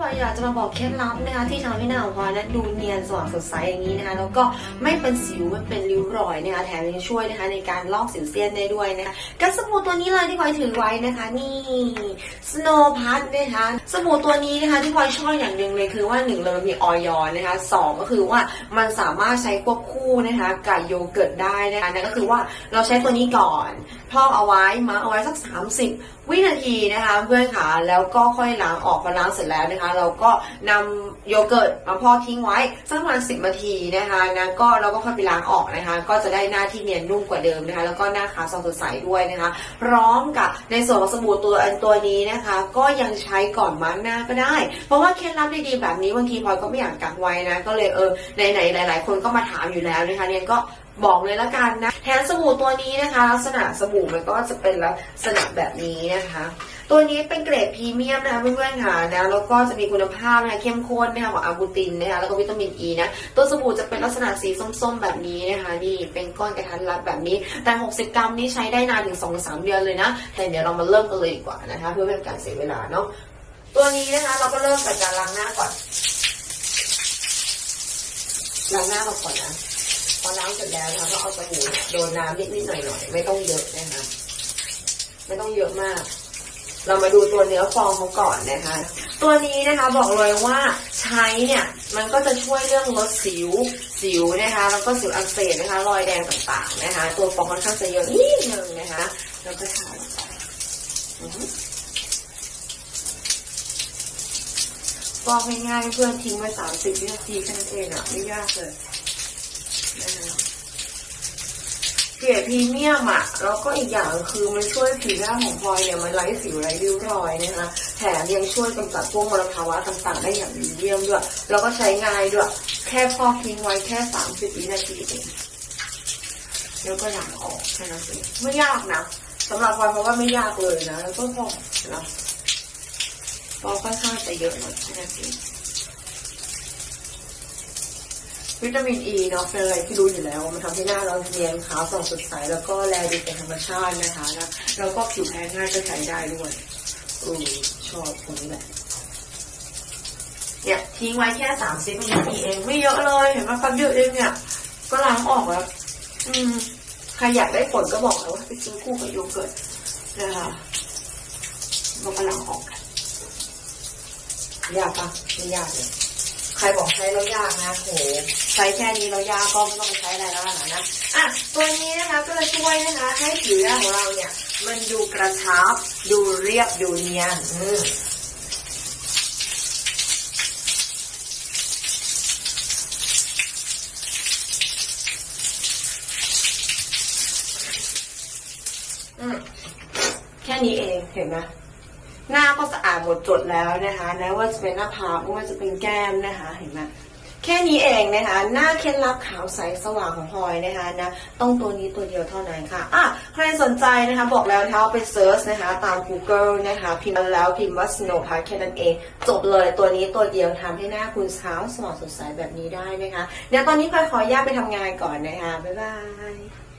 พลอยอยากจะมาบอกเคล็ดลับนะคะที่ทำให้หน้าของพลอยนั้นดูเนียนสว่างสดใสอย่างนี้นะคะแล้วก็ไม่เป็นสิวไม่เป็นริ้วรอยนะคะแถมยังช่วยนะคะในการลอกสิวเซียนได้ด้วยนะคะกับสบู่ตัวนี้เลยที่พลอยถือไว้นะคะนี่ Snow p a t นะคะสบู่ตัวนี้นะคะที่พลอยชอบอย่างหนึ่งเลยคือว่าหนึ่งเลยมันมีออยอนะคะสองก็คือว่ามันสามารถใช้ควบคู่นะคะกับโยเกิร์ตได้นะคะนั่นก็คือว่าเราใช้ตัวนี้ก่อนพอกเอาไว้มาเอาไว้สัก 30 วินาทีนะคะเพื่อนค่ะแล้วก็ค่อยล้างออกพอล้างเสร็จแล้วนะคะเราก็นำโยเกิร์ตมาพอกทิ้งไว้สักประมาณ10นาทีนะคะนะก็เราก็ค่อยไปล้างออกนะคะ ก็จะได้หน้าที่เนียนนุ่มกว่าเดิมนะคะ แล้วก็หน้าขาวสดใสด้วยนะคะ พร้อมกับในส่วนของสบู่ตัวอันตัวนี้นะคะ ก็ยังใช้ก่อนมาร์กหน้าก็ได้ เพราะว่าเคล็ดลับดีๆแบบนี้บางทีพลอยก็ไม่อยากกักไว้นะ ก็เลยเออไหนๆหลาย ๆ คนก็มาถามอยู่แล้วนะคะเนี่ยก็บอกเลยละกันนะแทนสบู่ตัวนี้นะคะ ลักษณะสบู่มันก็จะเป็นลักษณะแบบนี้นะคะ ตัวนี้เป็นเกรดพรีเมียมนะคะเพื่อนๆค่ะนะแล้วก็จะมีคุณภาพนะคะเข้มข้นนะคะของอาบูตินนะคะแล้วก็วิตามินอ e ีนะตัวสบู่จะเป็นลักษณะสีส้มๆแบบนี้นะคะนี่เป็นก้อนกระทันรัดแบบนี้ แต่ 60 กรัมนี้ใช้ได้นานถึง 2-3 เดือนเลยนะแต่เดี๋ยวเรามาเริ่มกันเลยดีกว่านะคะ เพื่อเป็นการเสียเวลาเนาะตัวนี้นะคะเราก็เริ่มจากการล้างหน้าก่อนล้างหน้าก่อนก่อนนะพอล้างเสร็จแล้วนะคะก็เอาสบู่โดนน้ำนิดๆหน่อยๆไม่ต้องเยอะนะคะไม่ต้องเยอะมาก เรามาดูตัวเนื้อฟองเขาก่อนนะคะ ตัวนี้นะคะบอกเลยว่าใช้เนี่ยมันก็จะช่วยเรื่องลดสิว สิวนะคะ แล้วก็สิวอักเสบนะคะ รอยแดงต่างๆนะคะ ตัวฟองค่อนข้างจะเยอะนิดนึงนะคะ แล้วก็ทาลงไปฟองง่ายๆเพื่อนทิ้งไว้สามสิบวินาทีแค่นั้นเองอะไม่ยากเลยนะคะ เกรดพรีเมียมอะ แล้วก็อีกอย่างคือมันช่วยผิวหน้าของพลอยเนี่ยมันไร้สิวไร้ริ้วรอยนะคะ แถมยังช่วยกำจัดพวกมลภาวะต่างๆ ได้อย่างดีเยี่ยมด้วย แล้วก็ใช้ง่ายด้วย แค่พอกทิ้งไว้แค่สามสิบวินาทีเองแล้วก็ล้างออกแค่นั้นเองไม่ยากนะสำหรับพลอยเพราะว่าไม่ยากเลยนะ แล้วก็พอนะพอค่อนข้างจะเยอะหน่อยแค่นั้นเอง วิตามินอ e ีเนาะเป็นอะไรที่รู้อยู่แล้วมันทำให้หน้าเราเนียนขาวส่องสดใสแล้วก็แลดูเป็นธรรมชาตินะคะแล้วก็ผิวแพ้ง่ายก็ใช้ได้ด้วยเออชอบตรงนี้แหละเนี่ยทิ้งไว้แค่สามสิบนาทีเองไม่เยอะเลยเห็นไหมแป๊บเดียวเองเนี่ยก็ล้างออกแล้วอืมใครอยากได้ผลก็บอกเลยว่าไปซื้อคู่กับโยเกิร์ตนะคะเราก็ล้างออกยากปะไม่ยากเลย ใครบอกใช้แล้วยากนะโหใช้แค่นี้แล้วยากก็ไม่ต้องใช้อะไรแล้วนะนะอะตัวนี้นะคะก็จะช่วยนะคะ ให้ผิวหน้าของเราเนี่ย มันดูกระชับ ดูเรียบดูเนียนอือืมแค่นี้เองเห็นไหม หน้าก็สะอาดหมดจดแล้วนะคะนะว่าจะเป็นหน้าผากไม่ว่าจะเป็นแก้มนะคะเห็นไหมแค่นี้เองนะคะ หน้าเคล็ดลับขาวใสสว่างของพลอยนะคะนะต้องตัวนี้ตัวเดียวเท่านั้นค่ะอะใครสนใจนะคะบอกแล้วนะคะเอาไปเซิร์ชนะคะ ตาม Google นะคะ พิมพ์แล้วพิมพ์ว่า Snow Park แค่นั้นเอง จบเลยตัวนี้ตัวเดียวทำให้หน้าคุณขาวสว่างสดใสแบบนี้ได้นะคะ เดี๋ยวตอนนี้พลอยขออนุญาตไปทำงานก่อนนะคะ บ๊ายบาย